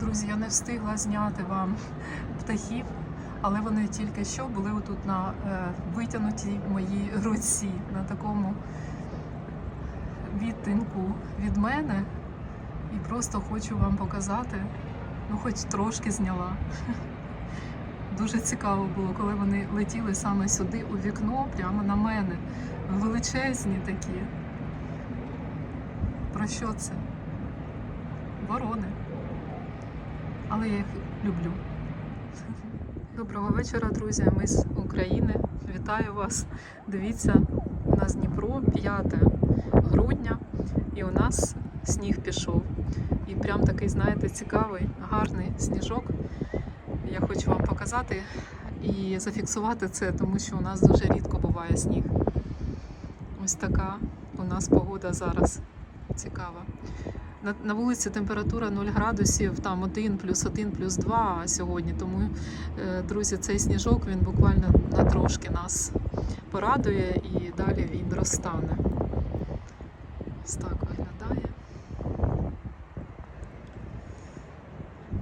Друзі, я не встигла зняти вам птахів, але вони тільки що були отут на е, витягнутій моїй руці, на такому відтинку від мене. І просто хочу вам показати, ну хоч трошки зняла. Дуже цікаво було, коли вони летіли саме сюди, у вікно, прямо на мене. Величезні такі. Про що це? Ворони. Але я їх люблю. Доброго вечора, друзі. Ми з України. Вітаю вас. Дивіться, у нас Дніпро 5 грудня, і у нас сніг пішов. І прям такий, знаєте, цікавий, гарний сніжок. Я хочу вам показати і зафіксувати це, тому що у нас дуже рідко буває сніг. Ось така у нас погода зараз цікава. На, вулиці температура 0 градусів, там 1 плюс 1 плюс 2 сьогодні. Тому, е, друзі, цей сніжок він буквально на трошки нас порадує і далі він розтане. Ось так виглядає.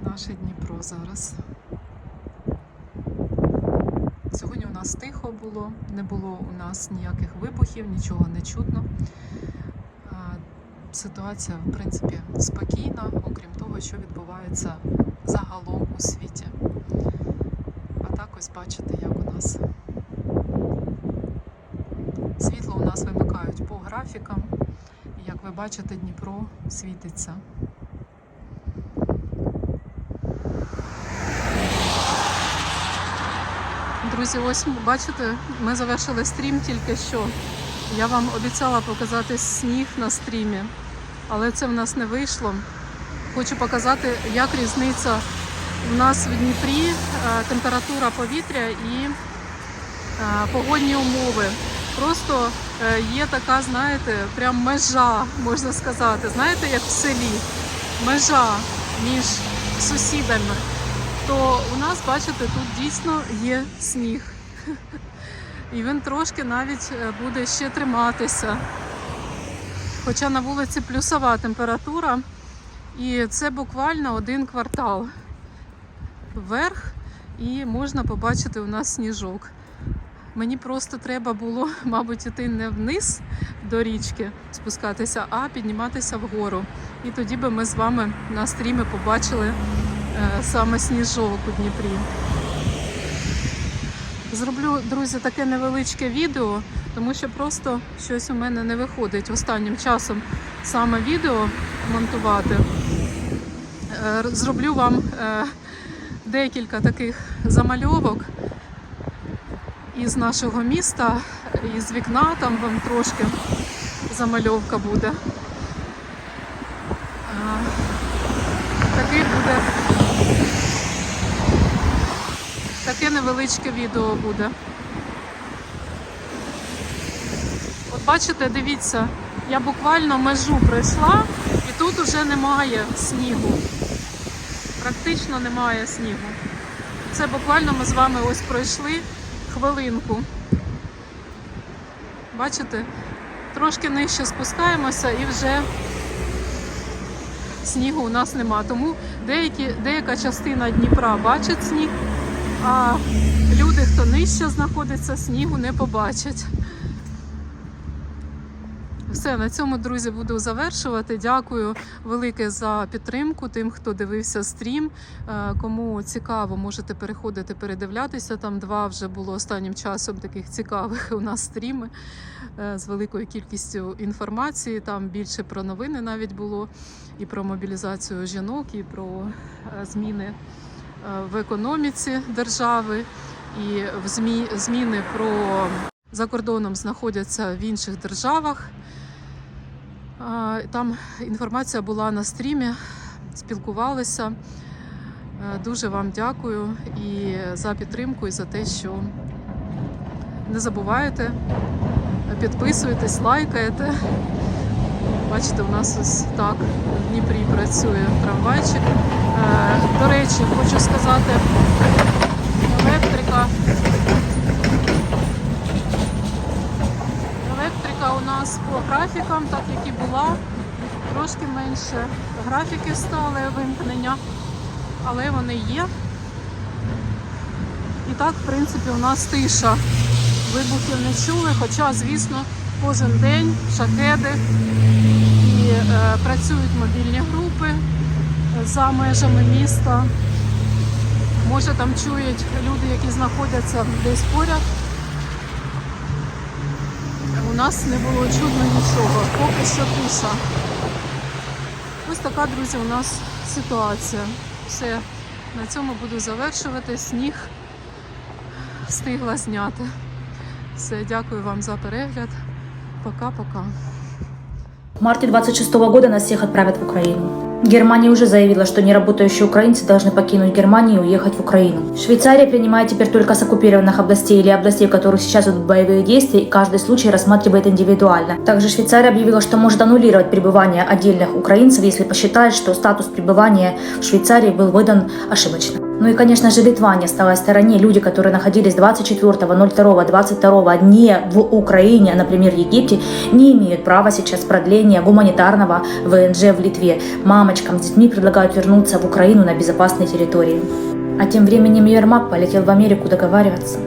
Наше Дніпро зараз. Сьогодні у нас тихо було, не було у нас ніяких вибухів, нічого не чутно. Ситуація, в принципі, спокійна, окрім того, що відбувається загалом у світі. А так ось бачите, як у нас світло у нас вимикають по графікам. І як ви бачите, Дніпро світиться. Друзі, ось бачите, ми завершили стрім тільки що. Я вам обіцяла показати сніг на стрімі, але це в нас не вийшло. Хочу показати, як різниця у нас в Дніпрі, е, температура повітря і е, погодні умови. Просто е, є така, знаєте, прям межа, можна сказати. Знаєте, як в селі, межа між сусідами. То у нас, бачите, тут дійсно є сніг. І він трошки навіть е, буде ще триматися. Хоча на вулиці плюсова температура, і це буквально один квартал вверх, і можна побачити у нас сніжок. Мені просто треба було, мабуть, іти не вниз до річки спускатися, а підніматися вгору. І тоді би ми з вами на стрімі побачили е, саме сніжок у Дніпрі. Зроблю, друзі, таке невеличке відео, тому що просто щось у мене не виходить останнім часом саме відео монтувати. Е, Зроблю вам е, декілька таких замальовок із нашого міста, із вікна, там вам трошки замальовка буде. Е, Такий буде таке невеличке відео буде. От бачите, дивіться, я буквально межу пройшла і тут уже немає снігу. Практично немає снігу. Це буквально ми з вами ось пройшли хвилинку. Бачите? Трошки нижче спускаємося і вже снігу у нас нема. Тому деякі, деяка частина Дніпра бачить сніг, а люди, хто нижче знаходиться, снігу не побачать. Все, на цьому, друзі, буду завершувати. Дякую велике за підтримку тим, хто дивився стрім. Е, Кому цікаво, можете переходити, передивлятися. Там два вже було останнім часом таких цікавих у нас стріми е, з великою кількістю інформації. Там більше про новини навіть було, і про мобілізацію жінок, і про е, зміни в економіці держави, і зміни про за кордоном знаходяться в інших державах. Там інформація була на стрімі, спілкувалися. Е, Дуже вам дякую і за підтримку, і за те, що не забуваєте, підписуєтесь, лайкаєте. Бачите, у нас ось так в Дніпрі працює трамвайчик. Е, До речі, хочу сказати, електрика. Електрика у нас по графікам, так як і була, трошки менше графіки стали вимкнення. але вони є. І так, в принципі, у нас тиша. Вибухів не чули, хоча, звісно, кожен день шахеди і е, працюють мобільні групи за межами міста. Може там чують люди, які знаходяться десь поряд. У нас не було чутно нічого, поки що тиша. Ось така, друзі, у нас ситуація. Все, на цьому буду завершувати. Сніг встигла зняти. Все, дякую вам за перегляд. Пока-пока. В марте 26 года нас всех отправят в Украину. Германия уже заявила, что неработающие украинцы должны покинуть Германию и уехать в Украину. Швейцария принимает теперь только с оккупированных областей или областей, в которых сейчас идут боевые действия, и каждый случай рассматривает индивидуально. Также Швейцария объявила, что может аннулировать пребывание отдельных украинцев, если посчитает, что статус пребывания в Швейцарии был выдан ошибочно. Ну и, конечно же, Литва не осталась в стороне. Люди, которые находились 24.02, 22 не в Украине, а, например, в Египте, не имеют права сейчас продления гуманитарного ВНЖ в Литве. Мамочкам с детьми предлагают вернуться в Украину на безопасной территории. А тем временем Ермак полетел в Америку договариваться.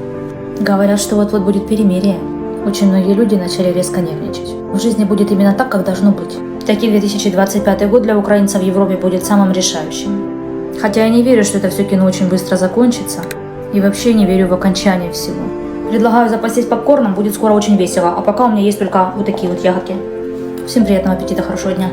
Говорят, что вот-вот будет перемирие. Очень многие люди начали резко нервничать. В жизни будет именно так, как должно быть. Таки 2025 год для украинцев в Европе будет самым решающим. Хотя я не верю, что это все кино очень быстро закончится. И вообще не верю в окончание всего. Предлагаю запастись попкорном, будет скоро очень весело. А пока у меня есть только вот такие вот ягодки. Всем приятного аппетита, хорошего дня.